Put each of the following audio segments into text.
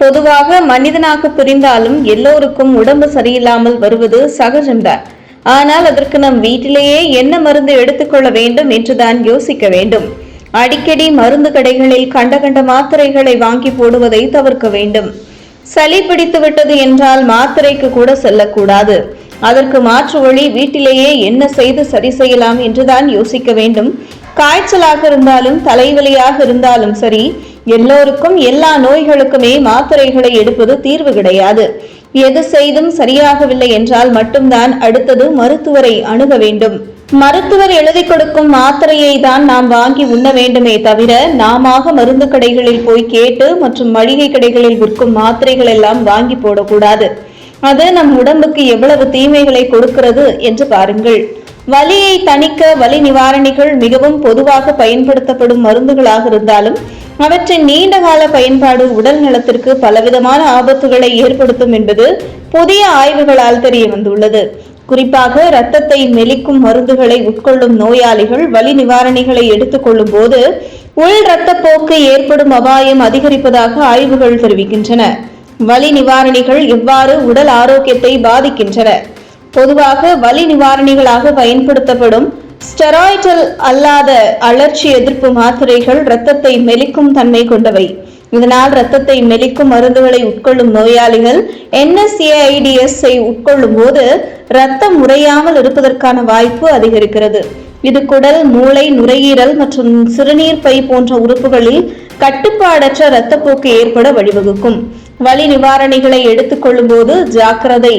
பொதுவாக மனிதனாக புரிந்தாலும் எல்லோருக்கும் உடம்பு சரியில்லாமல் வருவது சகஜம்தான் ஆனால் அதற்கு நம் வீட்டிலேயே என்ன மருந்து எடுத்துக்கொள்ள வேண்டும் என்றுதான் யோசிக்க வேண்டும். அடிக்கடி மருந்து கடைகளில் கண்ட கண்ட மாத்திரைகளை வாங்கி போடுவதை தவிர்க்க வேண்டும். சளி பிடித்து விட்டது என்றால் மாத்திரைக்கு கூட செல்லக்கூடாது. அதற்கு மாற்று வழி வீட்டிலேயே என்ன செய்து சரி செய்யலாம் என்றுதான் யோசிக்க வேண்டும். காய்ச்சலாக இருந்தாலும் தலைவலியாக இருந்தாலும் சரி எல்லோருக்கும் எல்லா நோய்களுக்குமே மாத்திரைகளை எடுப்பது தீர்வு கிடையாது. எது செய்தும் சரியாகவில்லை என்றால் மட்டும்தான் அடுத்தது மருத்துவரை அணுக வேண்டும். மருத்துவர் எழுதி கொடுக்கும் மாத்திரையை தான் நாம் வாங்கி உண்ண வேண்டுமே தவிர நாமாக மருந்து கடைகளில் போய் கேட்டு மற்றும் மளிகை கடைகளில் விற்கும் மாத்திரைகள் எல்லாம் வாங்கி போடக்கூடாது. அது நம் உடம்புக்கு எவ்வளவு தீமைகளை கொடுக்கிறது என்று பாருங்கள். வலியை தணிக்க வலி நிவாரணிகள் மிகவும் பொதுவாக பயன்படுத்தப்படும் மருந்துகளாக இருந்தாலும் அவற்றின் நீண்டகால பயன்பாடு உடல் நலத்திற்கு பலவிதமான ஆபத்துகளை ஏற்படுத்தும் என்பது புதிய ஆய்வுகளால் தெரிய வந்துள்ளது. குறிப்பாக இரத்தத்தை மெலிக்கும் மருந்துகளை உட்கொள்ளும் நோயாளிகள் வலி நிவாரணிகளை எடுத்துக்கொள்ளும் போது உள் இரத்தப்போக்கு ஏற்படும் அபாயம் அதிகரிப்பதாக ஆய்வுகள் தெரிவிக்கின்றன. வலி நிவாரணிகள் எவ்வாறு உடல் ஆரோக்கியத்தை பாதிக்கின்றன? பொதுவாக வலி நிவாரணிகளாக பயன்படுத்தப்படும் ஸ்டெராய்டல் அல்லாத அழற்சி எதிர்ப்பு மாத்திரைகள் இரத்தத்தை மெலிக்கும் தன்மை கொண்டவை. இதனால் இரத்தத்தை மெலிக்கும் மருந்துகளை உட்கொள்ளும் நோயாளிகள் என்எஸ்ஏஐடிஎஸ்ஐ உட்கொள்ளும் போது இரத்தம் உறையாமல் இருப்பதற்கான வாய்ப்பு அதிகரிக்கிறது. இது குடல் மூளை நுரையீரல் மற்றும் சிறுநீர் பை போன்ற உறுப்புகளில் கட்டுப்பாடற்ற இரத்தப்போக்கு ஏற்பட வழிவகுக்கும். வலி நிவாரணிகளை எடுத்துக்கொள்ளும் போது ஜாக்கிரதை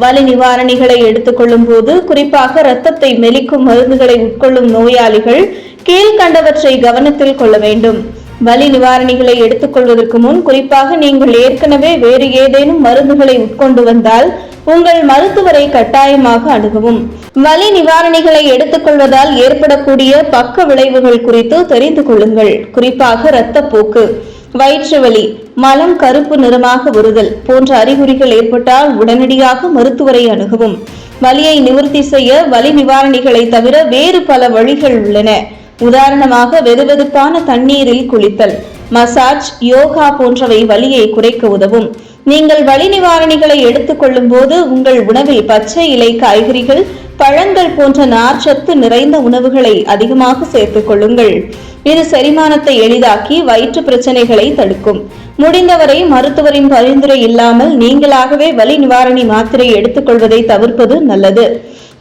வலி நிவாரணிகளை எடுத்துக்கொள்ளும் போது குறிப்பாக இரத்தத்தை மெலிக்கும் மருந்துகளை உட்கொள்ளும் நோயாளிகள் கீழ்கண்டவற்றை கவனத்தில் கொள்ள வேண்டும். வலி நிவாரணிகளை எடுத்துக்கொள்வதற்கு முன் குறிப்பாக நீங்கள் ஏற்கனவே வேறு ஏதேனும் மருந்துகளை உட்கொண்டு வந்தால் உங்கள் மருத்துவரை கட்டாயமாக அணுகவும். வலி நிவாரணிகளை எடுத்துக்கொள்வதால் ஏற்படக்கூடிய பக்க விளைவுகள் குறித்து தெரிந்து கொள்ளுங்கள். குறிப்பாக இரத்தப்போக்கு. வயிற்று வலி மலம் கருப்பு நிறமாக வருதல் போன்ற அறிகுறிகள் ஏற்பட்டால் உடனடியாக மருத்துவரை அணுகவும். வலியை நிவர்த்தி செய்ய வலி நிவாரணிகளை தவிர வேறு பல வழிகள் உள்ளன. உதாரணமாக வெதுவெதுப்பான தண்ணீரில் குளித்தல் மசாஜ் யோகா போன்றவை வலியை குறைக்க உதவும். நீங்கள் வலி நிவாரணிகளை எடுத்துக்கொள்ளும் போது உங்கள் உணவில் பச்சை இலை காய்கறிகள் பழங்கள் போன்ற நார்ச்சத்து நிறைந்த உணவுகளை அதிகமாக சேர்த்துக் கொள்ளுங்கள். இது செரிமானத்தை எளிதாக்கி வயிற்று பிரச்சனைகளை தடுக்கும். முடிந்தவரை மருத்துவரின் பரிந்துரை இல்லாமல் நீங்களாகவே வலி நிவாரணி மாத்திரை எடுத்துக்கொள்வதை தவிர்ப்பது நல்லது.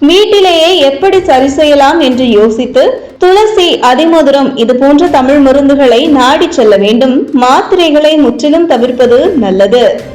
வீட்டிலேயே எப்படி சரி செய்யலாம் என்று யோசித்து துளசி அதிமதுரம் இது போன்ற தமிழ் மருந்துகளை நாடி செல்ல வேண்டும். மாத்திரைகளை முற்றிலும் தவிர்ப்பது நல்லது.